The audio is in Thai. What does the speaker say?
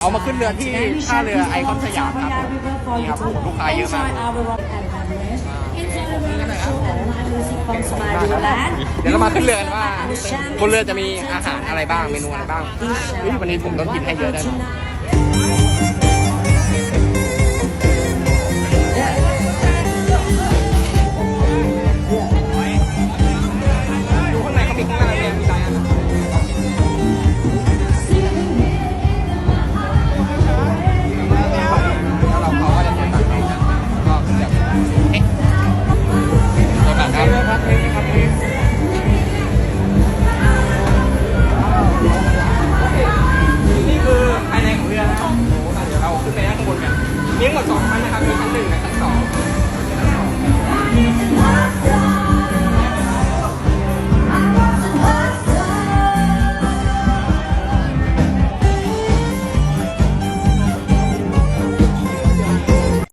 เอามาขึ้นเรือที่ท่าเรือไอคอนสยามครับนี่ครับลูกค้าเยอะมากเดี๋ยวเรามาขึ้นเรือนว่าบนเรือจะมีอาหารอะไรบ้างเมนูอะไรบ้างวันนี้ผมต้องกินให้เยอะแน่นอน เลี้ยงหมดสองชั้นนะครับ มีชั้นหนึ่งและชั้นสอง